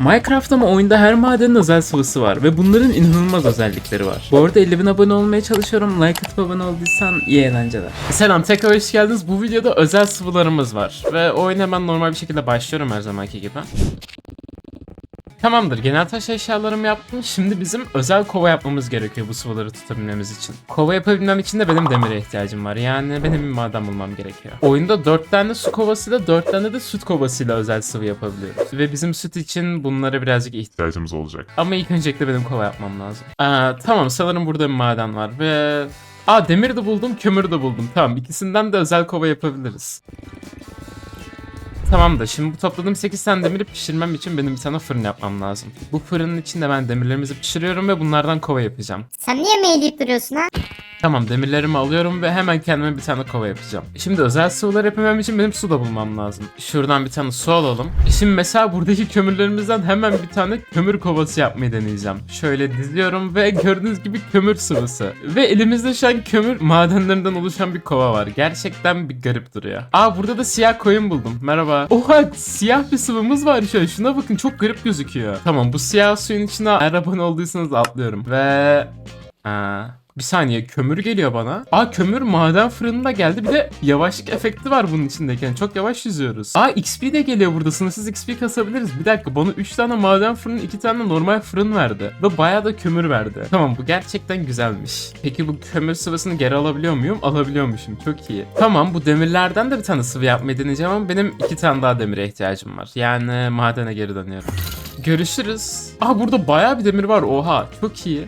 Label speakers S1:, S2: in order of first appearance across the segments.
S1: Minecraft ama oyunda her madenin özel sıvısı var ve bunların inanılmaz özellikleri var. Bu arada 50 bin abone olmaya çalışıyorum. Like atıp abone olduysan iyi eğlenceler. Selam tekrar hoş geldiniz. Bu videoda özel sıvılarımız var. Ve oyuna hemen normal bir şekilde başlıyorum her zamanki gibi. Tamamdır. Genel taş eşyalarımı yaptım. Şimdi bizim özel kova yapmamız gerekiyor bu sıvıları tutabilmemiz için. Kova yapabilmem için de benim demire ihtiyacım var. Yani benim bir maden bulmam gerekiyor. Oyunda 4 tane su kovasıyla 4 tane de süt kovasıyla özel sıvı yapabiliyoruz. Ve bizim süt için bunlara birazcık
S2: ihtiyacımız olacak.
S1: ama ilk öncelikle benim kova yapmam lazım. Aa, tamam sanırım burada bir maden var ve... Aa demir de buldum, kömür de buldum. Tamam ikisinden de özel kova yapabiliriz. Tamam da şimdi bu topladığım 8 tane demiri pişirmem için benim bir tane fırın yapmam lazım. Bu fırının içinde ben demirlerimizi pişiriyorum ve bunlardan kova yapacağım.
S3: Sen niye mail duruyorsun ha?
S1: Tamam demirlerimi alıyorum ve hemen kendime bir tane kova yapacağım. Şimdi özel sıvılar yapmam için benim su da bulmam lazım. Şuradan bir tane su alalım. Şimdi mesela buradaki kömürlerimizden hemen bir tane kömür kovası yapmayı deneyeceğim. Şöyle diziyorum ve gördüğünüz gibi kömür sıvısı. Ve elimizde şu an kömür madenlerinden oluşan bir kova var. Gerçekten bir garip duruyor. Aa burada da siyah koyun buldum. Merhaba. Oha siyah bir sıvımız var an. Şuna bakın çok garip gözüküyor. Tamam bu siyah suyun içine eğer abone olduysanız atlıyorum. Ve... Aa, bir saniye kömür geliyor bana. Aa kömür maden fırınında geldi. Bir de yavaşlık efekti var bunun içindeyken. Çok yavaş yüzüyoruz. Aa XP de geliyor burada. Sınırsız XP kasabiliriz. Bir dakika bana 3 tane maden fırın 2 tane normal fırın verdi. Ve bayağı da kömür verdi. Tamam bu gerçekten güzelmiş. Peki bu kömür sıvısını geri alabiliyor muyum? Alabiliyormuşum. Çok iyi. Tamam bu demirlerden de bir tane sıvı yapmayı deneyeceğim ama benim 2 tane daha demire ihtiyacım var. Yani madene geri dönüyorum. Görüşürüz. Aa burada bayağı bir demir var. Oha çok iyi.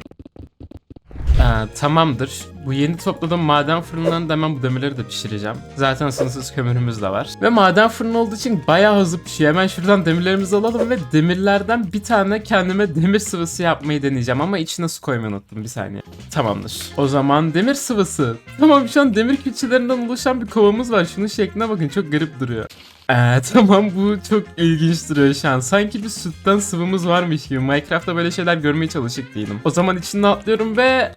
S1: Ee, tamamdır. Bu yeni topladığım maden fırınlarında hemen bu demirleri de pişireceğim. Zaten sınırsız kömürümüz de var. Ve maden fırını olduğu için bayağı hızlı pişiyor. Hemen şuradan demirlerimizi alalım ve demirlerden bir tane kendime demir sıvısı yapmayı deneyeceğim. Ama içine su koymayı unuttum bir saniye. Tamamdır. O zaman demir sıvısı. Tamam şu an demir külçelerinden oluşan bir kovamız var. Şunun şekline bakın çok garip duruyor. Ee, tamam bu çok ilginç duruyor şu an. Sanki bir sütten sıvımız varmış gibi. Minecraft'ta böyle şeyler görmeye çalışık değilim. O zaman içine atlıyorum ve...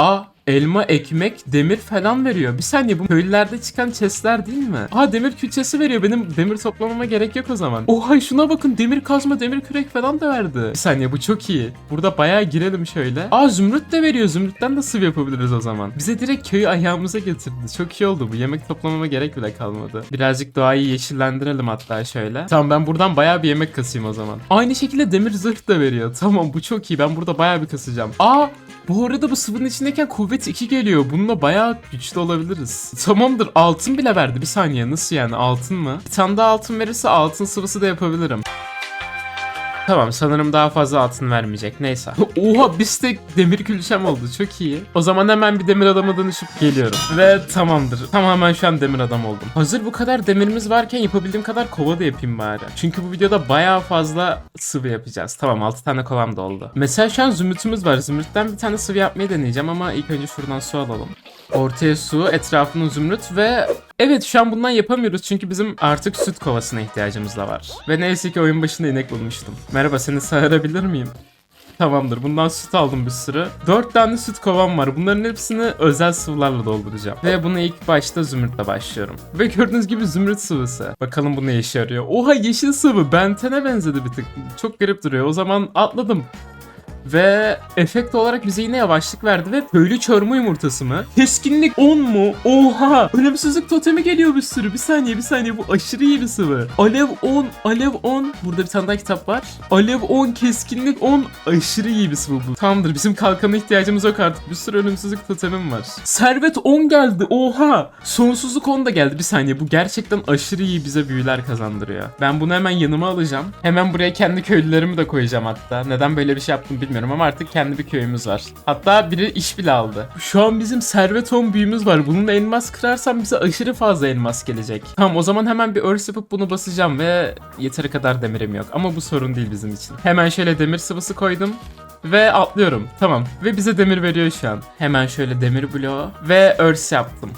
S1: Aa elma, ekmek, demir falan veriyor. Bir saniye bu köylülerde çıkan chestler değil mi? Aa demir külçesi veriyor. Benim demir toplamama gerek yok o zaman. Oha şuna bakın demir kazma, demir kürek falan da verdi. Bir saniye bu çok iyi. Burada bayağı girelim şöyle. Aa zümrüt de veriyor. Zümrütten de sıvı yapabiliriz o zaman. Bize direkt köyü ayağımıza getirdi. Çok iyi oldu bu. Yemek toplamama gerek bile kalmadı. Birazcık doğayı yeşillendirelim hatta şöyle. Tamam ben buradan bayağı bir yemek kasayım o zaman. Aynı şekilde demir zırh da veriyor. Tamam bu çok iyi. Ben burada bayağı bir kasacağım. Aa bu arada bu sıvının içindeyken kuvvet 2 geliyor. Bununla bayağı güçlü olabiliriz. Tamamdır altın bile verdi. Bir saniye nasıl yani altın mı? Bir tane daha altın verirse altın sıvısı da yapabilirim. Tamam sanırım daha fazla altın vermeyecek. Neyse. Oha bir tek demir külçem oldu. Çok iyi. O zaman hemen bir demir adama dönüşüp geliyorum. Ve tamamdır. Tamamen şu an demir adam oldum. Hazır bu kadar demirimiz varken yapabildiğim kadar kova da yapayım bari. Çünkü bu videoda bayağı fazla sıvı yapacağız. Tamam 6 tane kovam da oldu. Mesela şu an zümrütümüz var. Zümrütten bir tane sıvı yapmayı deneyeceğim ama ilk önce şuradan su alalım. Ortaya su, etrafını zümrüt ve evet şu an bundan yapamıyoruz çünkü bizim artık süt kovasına ihtiyacımız da var. Ve neyse ki oyun başında inek bulmuştum. Merhaba seni sağırabilir miyim? Tamamdır. Bundan süt aldım bir sürü. 4 tane süt kovam var. Bunların hepsini özel sıvılarla dolduracağım. Ve bunu ilk başta zümrütle başlıyorum. Ve gördüğünüz gibi zümrüt sıvısı. Bakalım bu ne işe yarıyor. Oha yeşil sıvı. Bentene benzedi bir tık. Çok garip duruyor. O zaman atladım. Ve efekt olarak bize yine yavaşlık verdi ve köylü çormu yumurtası mı? Keskinlik 10 mu? Oha! Ölümsüzlük totemi geliyor bir sürü. Bir saniye bir saniye bu aşırı iyi bir sıvı. Alev 10, alev 10. Burada bir tane daha kitap var. Alev 10, keskinlik 10. Aşırı iyi bir sıvı bu. Tamamdır bizim kalkana ihtiyacımız yok artık. Bir sürü ölümsüzlük totemim var. Servet 10 geldi. Oha! Sonsuzluk 10 da geldi. Bir saniye bu gerçekten aşırı iyi bize büyüler kazandırıyor. Ben bunu hemen yanıma alacağım. Hemen buraya kendi köylülerimi de koyacağım hatta. Neden böyle bir şey yaptım bilmiyorum ama artık kendi bir köyümüz var. Hatta biri iş bile aldı. Şu an bizim servet 10 büyümüz var. Bununla elmas kırarsam bize aşırı fazla elmas gelecek. Tamam o zaman hemen bir örs yapıp bunu basacağım ve yeteri kadar demirim yok. Ama bu sorun değil bizim için. Hemen şöyle demir sıvısı koydum. Ve atlıyorum. Tamam. Ve bize demir veriyor şu an. Hemen şöyle demir bloğu ve örs yaptım.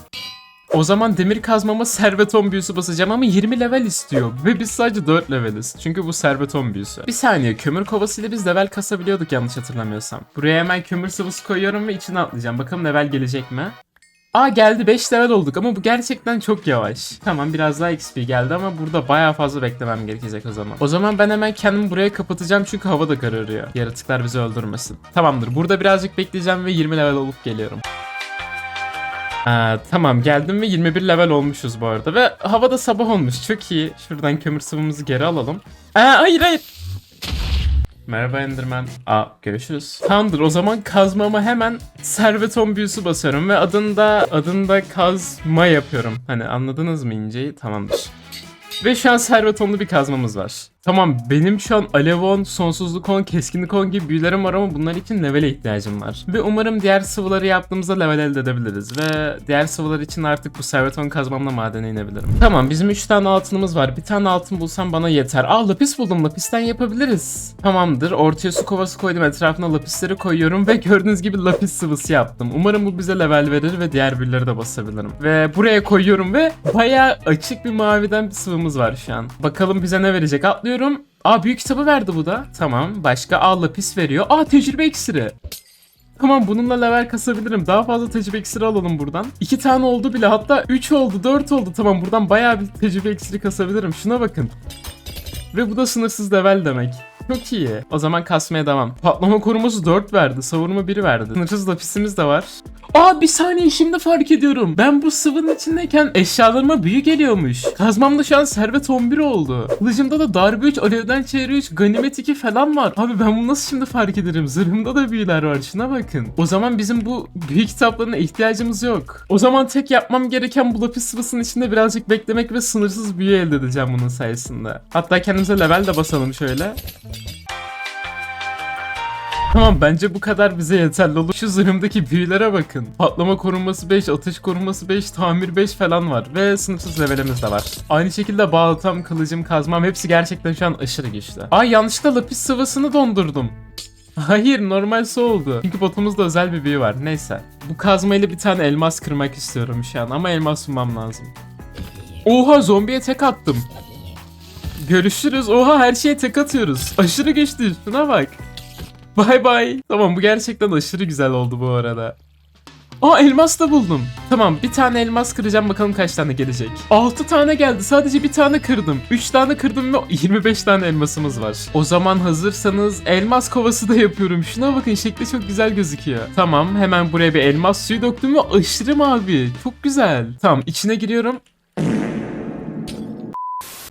S1: O zaman demir kazmama serveton büyüsü basacağım ama 20 level istiyor. Ve biz sadece 4 leveliz. Çünkü bu serveton büyüsü. Bir saniye kömür kovasıyla biz level kasabiliyorduk yanlış hatırlamıyorsam. Buraya hemen kömür sıvısı koyuyorum ve içine atlayacağım. Bakalım level gelecek mi? Aa geldi 5 level olduk ama bu gerçekten çok yavaş. Tamam biraz daha XP geldi ama burada bayağı fazla beklemem gerekecek o zaman. O zaman ben hemen kendimi buraya kapatacağım çünkü hava da kararıyor. Yaratıklar bizi öldürmesin. Tamamdır burada birazcık bekleyeceğim ve 20 level olup geliyorum. Aa, tamam geldim ve 21 level olmuşuz bu arada ve havada sabah olmuş çok iyi. Şuradan kömür sıvımızı geri alalım. Aa, hayır hayır. Merhaba Enderman. Aa görüşürüz. Tamamdır o zaman kazmama hemen serveton büyüsü basıyorum ve adında adında kazma yapıyorum. Hani anladınız mı inceyi? Tamamdır. Ve şu an servetonlu bir kazmamız var. Tamam benim şu an alevon, sonsuzluk on, keskinlik on gibi büyülerim var ama bunlar için levele ihtiyacım var. Ve umarım diğer sıvıları yaptığımızda level elde edebiliriz. Ve diğer sıvılar için artık bu serveton kazmamla madene inebilirim. Tamam bizim 3 tane altınımız var. Bir tane altın bulsam bana yeter. Aa lapis buldum lapisten yapabiliriz. Tamamdır ortaya su kovası koydum etrafına lapisleri koyuyorum ve gördüğünüz gibi lapis sıvısı yaptım. Umarım bu bize level verir ve diğer büyüleri de basabilirim. Ve buraya koyuyorum ve bayağı açık bir maviden bir sıvımız var şu an. Bakalım bize ne verecek atlıyorum. Aa büyük kitabı verdi bu da. Tamam başka aa lapis veriyor. Aa tecrübe iksiri. Tamam bununla level kasabilirim. Daha fazla tecrübe iksiri alalım buradan. 2 tane oldu bile hatta 3 oldu 4 oldu. Tamam buradan bayağı bir tecrübe iksiri kasabilirim. Şuna bakın. Ve bu da sınırsız level demek. Çok iyi. O zaman kasmaya devam. Patlama koruması 4 verdi. Savurma 1 verdi. Sınırsız lapisimiz de var. Aa bir saniye şimdi fark ediyorum. Ben bu sıvının içindeyken eşyalarıma büyü geliyormuş. Kazmamda şu an servet 11 oldu. Kılıcımda da darbe 3, alevden çevre 3, ganimet 2 falan var. Abi ben bunu nasıl şimdi fark ederim? Zırhımda da büyüler var. Şuna bakın. O zaman bizim bu büyü kitaplarına ihtiyacımız yok. O zaman tek yapmam gereken bu lapis sıvısının içinde birazcık beklemek ve sınırsız büyü elde edeceğim bunun sayesinde. Hatta kendimize level de basalım şöyle. Tamam bence bu kadar bize yeterli olur. Şu zırhımdaki büyülere bakın. Patlama korunması 5, atış korunması 5, tamir 5 falan var. Ve sınırsız levelimiz de var. Aynı şekilde baltam, kılıcım, kazmam hepsi gerçekten şu an aşırı güçlü. Ay yanlışlıkla lapis sıvısını dondurdum. Hayır normal su oldu. Çünkü botumuzda özel bir büyü var. Neyse. Bu kazmayla bir tane elmas kırmak istiyorum şu an ama elmas bulmam lazım. Oha zombiye tek attım. Görüşürüz. Oha her şeye tek atıyoruz. Aşırı güçlü. Şuna bak. Bay bay. Tamam bu gerçekten aşırı güzel oldu bu arada. Aa elmas da buldum. Tamam bir tane elmas kıracağım bakalım kaç tane gelecek. 6 tane geldi sadece bir tane kırdım. 3 tane kırdım ve 25 tane elmasımız var. O zaman hazırsanız elmas kovası da yapıyorum. Şuna bakın şekli çok güzel gözüküyor. Tamam hemen buraya bir elmas suyu döktüm ve aşırı mavi. Çok güzel. Tamam içine giriyorum.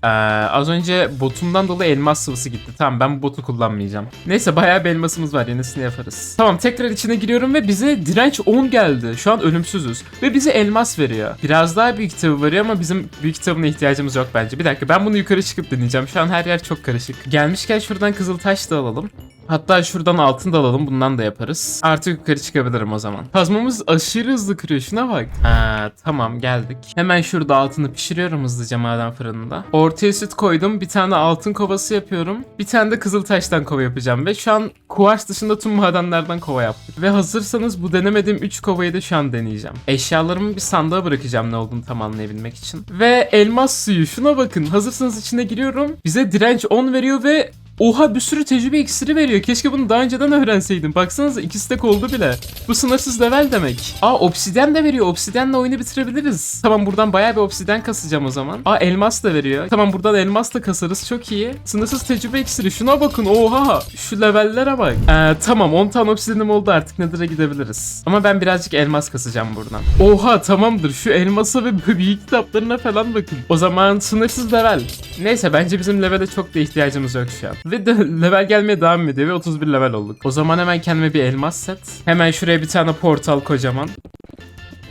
S1: Ee, az önce botumdan dolayı elmas sıvısı gitti. Tamam ben bu botu kullanmayacağım. Neyse bayağı bir elmasımız var. Yenisini yaparız. Tamam tekrar içine giriyorum ve bize direnç 10 geldi. Şu an ölümsüzüz. Ve bize elmas veriyor. Biraz daha büyük kitabı veriyor ama bizim büyük kitabına ihtiyacımız yok bence. Bir dakika ben bunu yukarı çıkıp deneyeceğim. Şu an her yer çok karışık. Gelmişken şuradan kızıl taş da alalım. Hatta şuradan altın da alalım. Bundan da yaparız. Artık yukarı çıkabilirim o zaman. Kazmamız aşırı hızlı kırıyor. Şuna bak. Ha, tamam geldik. Hemen şurada altını pişiriyorum hızlıca maden fırınında. Ortaya süt koydum. Bir tane altın kovası yapıyorum. Bir tane de kızıl taştan kova yapacağım. Ve şu an kuvars dışında tüm madenlerden kova yaptık. Ve hazırsanız bu denemediğim 3 kovayı da şu an deneyeceğim. Eşyalarımı bir sandığa bırakacağım ne olduğunu tam anlayabilmek için. Ve elmas suyu. Şuna bakın. Hazırsanız içine giriyorum. Bize direnç 10 veriyor ve Oha bir sürü tecrübe iksiri veriyor. Keşke bunu daha önceden öğrenseydim. Baksanıza iki stack oldu bile. Bu sınırsız level demek. Aa obsidyen de veriyor. Obsidyenle oyunu bitirebiliriz. Tamam buradan bayağı bir obsidyen kasacağım o zaman. Aa elmas da veriyor. Tamam buradan elmas da kasarız. Çok iyi. Sınırsız tecrübe iksiri. Şuna bakın. Oha. Şu levellere bak. Ee, tamam 10 tane obsidyenim oldu artık Nether'a gidebiliriz. Ama ben birazcık elmas kasacağım buradan. Oha tamamdır. Şu elmasa ve büyük kitaplarına falan bakın. O zaman sınırsız level. Neyse bence bizim levele çok da ihtiyacımız yok şu an. Ve de level gelmeye devam ediyor ve 31 level olduk. O zaman hemen kendime bir elmas set. Hemen şuraya bir tane portal kocaman.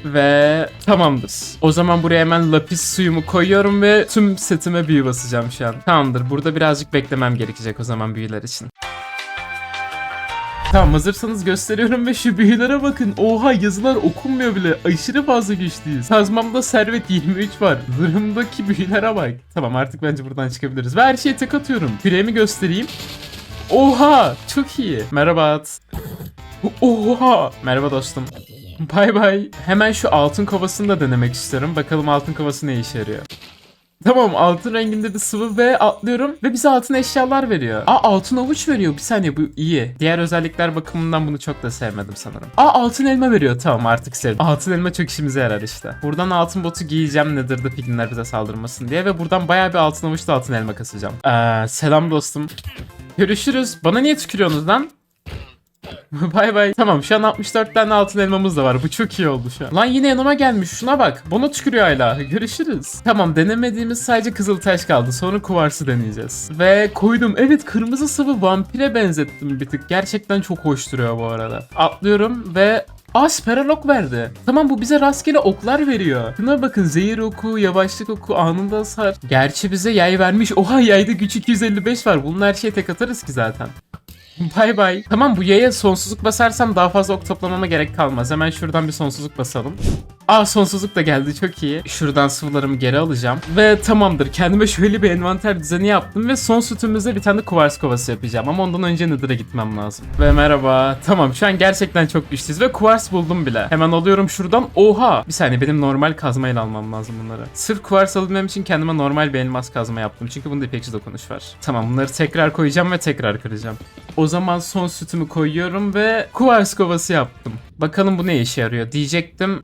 S1: Ve tamamdır. O zaman buraya hemen lapis suyumu koyuyorum ve tüm setime büyü basacağım şu an. Tamamdır. Burada birazcık beklemem gerekecek o zaman büyüler için. Tamam hazırsanız gösteriyorum ve şu büyülere bakın. Oha yazılar okunmuyor bile. Aşırı fazla güçlüyüz. Kazmamda servet 23 var. Zırhımdaki büyülere bak. Tamam artık bence buradan çıkabiliriz. Ve her şeye tek atıyorum. Küreğimi göstereyim. Oha çok iyi. Merhaba. Oha. Merhaba dostum. Bay bay. Hemen şu altın kovasını da denemek istiyorum. Bakalım altın kovası ne işe yarıyor. Tamam altın renginde de sıvı ve atlıyorum ve bize altın eşyalar veriyor. Aa altın avuç veriyor. Bir saniye bu iyi. Diğer özellikler bakımından bunu çok da sevmedim sanırım. Aa altın elma veriyor. Tamam artık sevdim. Altın elma çok işimize yarar işte. Buradan altın botu giyeceğim Nether'da piglinler bize saldırmasın diye ve buradan bayağı bir altın avuçla altın elma kasacağım. Ee, selam dostum. Görüşürüz. Bana niye tükürüyorsunuz lan? bay bay. Tamam şu an 64 tane altın elmamız da var. Bu çok iyi oldu şu an. Lan yine yanıma gelmiş. Şuna bak. Bana tükürüyor hala. Görüşürüz. Tamam denemediğimiz sadece kızıltaş kaldı. Sonra kuvarsı deneyeceğiz. Ve koydum. Evet kırmızı sıvı vampire benzettim bir tık. Gerçekten çok hoş duruyor bu arada. Atlıyorum ve Aa Speralok verdi. Tamam bu bize rastgele oklar veriyor. Şuna bakın zehir oku, yavaşlık oku, anında hasar. Gerçi bize yay vermiş. Oha yayda güç 255 var. Bunun her şeye tek atarız ki zaten. Bay bay. Tamam bu yaya sonsuzluk basarsam daha fazla ok toplamama gerek kalmaz. Hemen şuradan bir sonsuzluk basalım. Aa sonsuzluk da geldi çok iyi. Şuradan sıvılarımı geri alacağım. Ve tamamdır kendime şöyle bir envanter düzeni yaptım ve son sütümüzde bir tane kuvars kovası yapacağım. Ama ondan önce Nether'a gitmem lazım. Ve merhaba. Tamam şu an gerçekten çok güçlüyüz ve kuvars buldum bile. Hemen alıyorum şuradan. Oha. Bir saniye benim normal kazmayla almam lazım bunları. Sırf kuvars alabilmem için kendime normal bir elmas kazma yaptım. Çünkü bunda ipekçi dokunuş var. Tamam bunları tekrar koyacağım ve tekrar kıracağım. O zaman son sütümü koyuyorum ve kuvars kovası yaptım. Bakalım bu ne işe yarıyor diyecektim.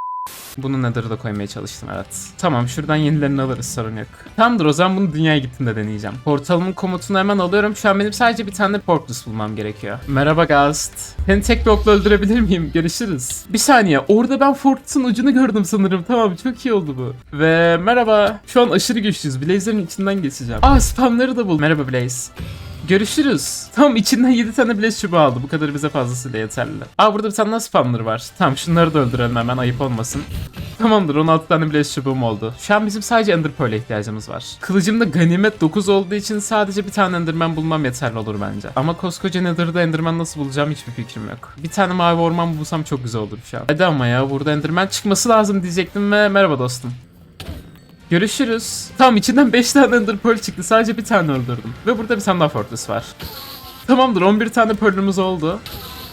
S1: Bunu Nether'a koymaya çalıştım evet. Tamam şuradan yenilerini alırız sorun yok. Tamamdır o zaman bunu dünyaya gittiğimde deneyeceğim. Portalımın komutunu hemen alıyorum. Şu an benim sadece bir tane portlus bulmam gerekiyor. Merhaba Ghost. Seni tek bir okla öldürebilir miyim? Görüşürüz. Bir saniye orada ben Fortress'ın ucunu gördüm sanırım. Tamam çok iyi oldu bu. Ve merhaba. Şu an aşırı güçlüyüz. Blaze'lerin içinden geçeceğim. Aa spamları da bul. Merhaba Blaze. Görüşürüz. Tamam içinden 7 tane blaze çubuğu aldı. Bu kadar bize fazlasıyla yeterli. Aa burada bir tane daha spamlar var. Tamam şunları da öldürelim hemen ayıp olmasın. Tamamdır 16 tane blaze çubuğum oldu. Şu an bizim sadece ender pearl'e ihtiyacımız var. Kılıcımda ganimet 9 olduğu için sadece bir tane enderman bulmam yeterli olur bence. Ama koskoca nether'da enderman nasıl bulacağım hiçbir fikrim yok. Bir tane mavi orman bulsam çok güzel olur şu an. Hadi ama ya burada enderman çıkması lazım diyecektim ve merhaba dostum. Görüşürüz. Tamam içinden 5 tane Ender Pearl çıktı. Sadece bir tane öldürdüm. Ve burada bir tane daha Fortress var. Tamamdır 11 tane Pearl'ümüz oldu.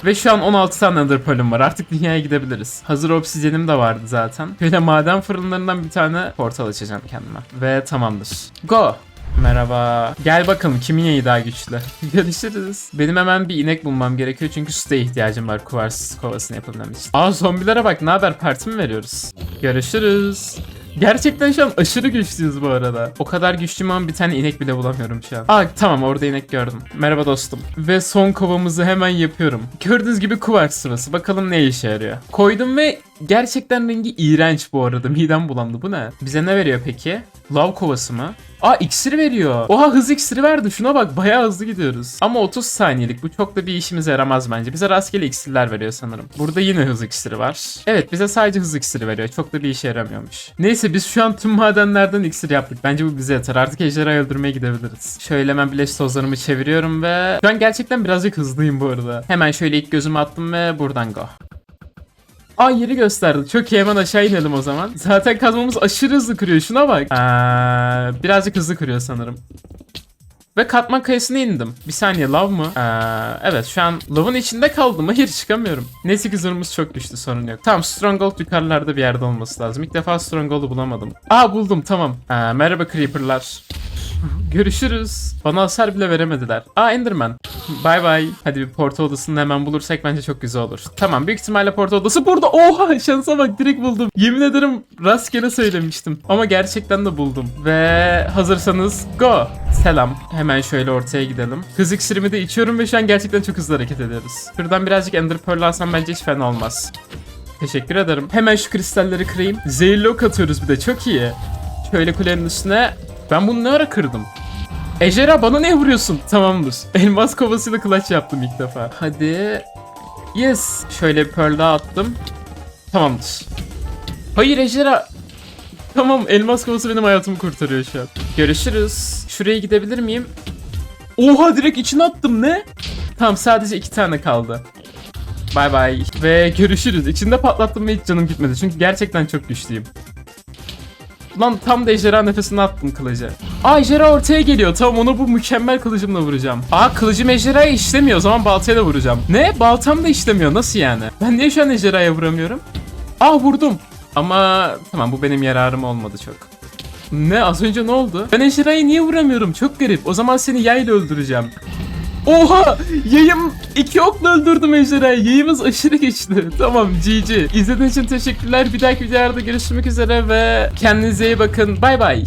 S1: Ve şu an 16 tane Ender Pearl'üm var. Artık dünyaya gidebiliriz. Hazır obsidyenim de vardı zaten. Böyle maden fırınlarından bir tane portal açacağım kendime. Ve tamamdır. Go! Merhaba. Gel bakalım kimin yayı daha güçlü. Görüşürüz. Benim hemen bir inek bulmam gerekiyor çünkü süte ihtiyacım var kuvars kovasını yapabilmem için. Aa zombilere bak ne haber parti mi veriyoruz? Görüşürüz. Gerçekten şu an aşırı güçlüyüz bu arada. O kadar güçlüyüm ama bir tane inek bile bulamıyorum şu an. Aa tamam orada inek gördüm. Merhaba dostum. Ve son kovamızı hemen yapıyorum. Gördüğünüz gibi kuvars sıvası. Bakalım ne işe yarıyor. Koydum ve gerçekten rengi iğrenç bu arada. Midem bulandı. Bu ne? Bize ne veriyor peki? Lav kovası mı? Aa iksir veriyor. Oha hız iksiri verdi. Şuna bak bayağı hızlı gidiyoruz. Ama 30 saniyelik. Bu çok da bir işimize yaramaz bence. Bize rastgele iksirler veriyor sanırım. Burada yine hız iksiri var. Evet bize sadece hız iksiri veriyor. Çok da bir işe yaramıyormuş. Neyse biz şu an tüm madenlerden iksir yaptık. Bence bu bize yeter. Artık ejderhayı öldürmeye gidebiliriz. Şöyle hemen bileş tozlarımı çeviriyorum ve... Şu an gerçekten birazcık hızlıyım bu arada. Hemen şöyle ilk gözümü attım ve buradan go. Aa yeri gösterdi. Çok iyi hemen aşağı inelim o zaman. Zaten kazmamız aşırı hızlı kırıyor. Şuna bak. Aa, birazcık hızlı kırıyor sanırım. Ve katman kayasına indim. Bir saniye lav mı? Aa, evet şu an lavın içinde kaldım. Hayır çıkamıyorum. Neyse ki zırhımız çok güçlü sorun yok. Tamam Stronghold yukarılarda bir yerde olması lazım. İlk defa Stronghold'u bulamadım. Aa buldum tamam. Aa, merhaba Creeper'lar. Görüşürüz. Bana hasar bile veremediler. Aa Enderman. Bay bay. Hadi bir porta odasını hemen bulursak bence çok güzel olur. Tamam büyük ihtimalle porta odası burada. Oha şansa bak direkt buldum. Yemin ederim rastgele söylemiştim. Ama gerçekten de buldum. Ve hazırsanız go. Selam. Hemen şöyle ortaya gidelim. Hız iksirimi de içiyorum ve şu an gerçekten çok hızlı hareket ediyoruz. Şuradan birazcık Ender Pearl alsam bence hiç fena olmaz. Teşekkür ederim. Hemen şu kristalleri kırayım. Zehirli ok atıyoruz bir de çok iyi. Şöyle kulenin üstüne. Ben bunu ne ara kırdım? Ejderha bana ne vuruyorsun? Tamamdır. Elmas kovasıyla clutch yaptım ilk defa. Hadi. Yes. Şöyle bir pearl daha attım. Tamamdır. Hayır ejderha. Tamam elmas kovası benim hayatımı kurtarıyor şu an. Görüşürüz. Şuraya gidebilir miyim? Oha direkt içine attım ne? Tamam sadece iki tane kaldı. Bay bay. Ve görüşürüz. İçinde patlattım ve hiç canım gitmedi. Çünkü gerçekten çok güçlüyüm. Lan tam da ejderha nefesini attım kılıcı. Aa ejderha ortaya geliyor. Tamam onu bu mükemmel kılıcımla vuracağım. Aa kılıcım ejderhaya işlemiyor. O zaman baltaya da vuracağım. Ne? Baltam da işlemiyor. Nasıl yani? Ben niye şu an ejderhaya vuramıyorum? Aa vurdum. Ama tamam bu benim yararım olmadı çok. Ne az önce ne oldu? Ben ejderhayı niye vuramıyorum? Çok garip. O zaman seni yayla öldüreceğim. Oha! Yayım iki okla öldürdüm ejderhayı. Yayımız aşırı güçlü. Tamam GG. İzlediğiniz için teşekkürler. Bir dahaki videolarda görüşmek üzere ve kendinize iyi bakın. Bay bay.